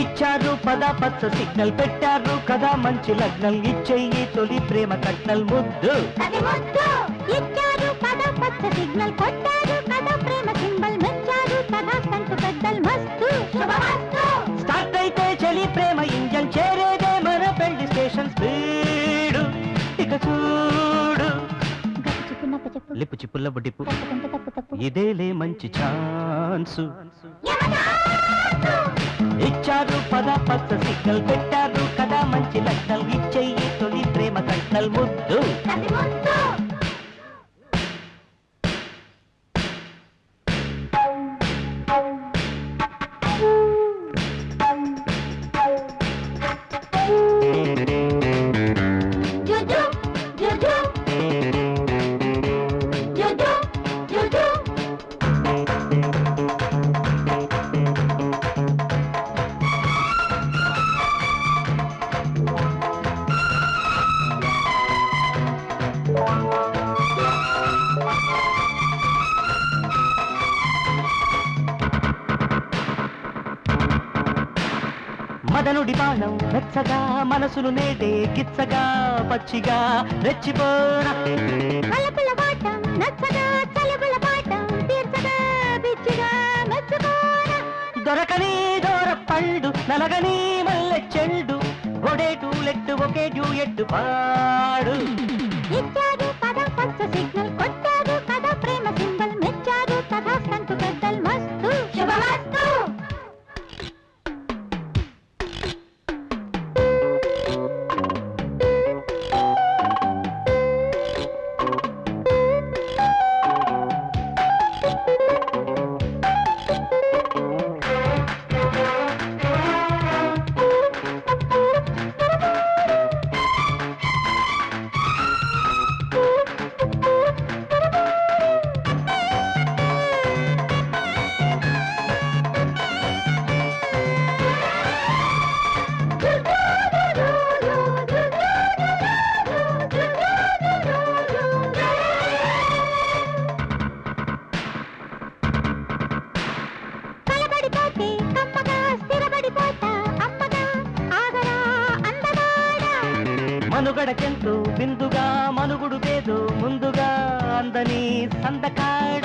ఇచ్చారు పద పచ్చ సిగ్నల్ పెట్టారు కదా మంచి లగ్నం. ఇచ్చేయి తొలి ప్రేమ కట్నల్ ముద్దు. ఇచ్చారు పద పచ్చ సిగ్నల్ పెట్టారు లిప్పు చిప్పుల బుడ్డిపు. ఇదేలే మంచి ఛాన్సు! ఇచ్చారు పద పచ్చ సిగ్నల్ పెట్టారు కదా మంచి లగ్నం ఇచ్చేయి తొలి ప్రేమ కట్నల్ ముద్దు. మదనుడి బాణం వెచ్చగా మనసును నేడే కిచ్చగా పచ్చిగా రెచ్చిపోరా దొరకని దూర పండు నలగని మల్లె చెండు ఒడేటు లెట్టు ఒకే ఎట్టు పాడు. పద పచ్చ సిగ్నల్ కొట్టారు మనుగడకెంతో బిందుగా మనుగుడు వేదు ముందుగా అందని సందకాడ.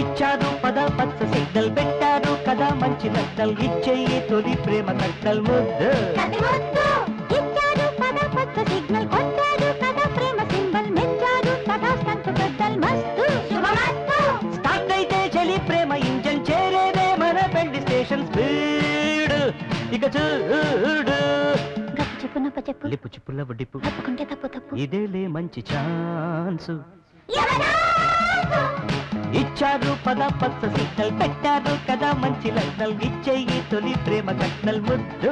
ఇచ్చారు పద పచ్చ సిగ్నల్ పెట్టారు కదా మంచి లగ్నల్ ఇచ్చేయి తొలి ప్రేమ కట్టల్ ముద్దు. ఇక చూడు. గప్పు చెప్పు నప్ప చెప్పు. లిప్పు చిప్పుల వడ్డిపు తప్పుకుంటే తప్పు తప్పు. ఇదేలే మంచి ఛాన్సు! ఇచ్చారు పద పచ్చ సిగ్నల్ పెట్టారు కదా మంచి లగ్నల్ ఇచ్చేయి తొలి ప్రేమ కట్నల్ ముద్దు.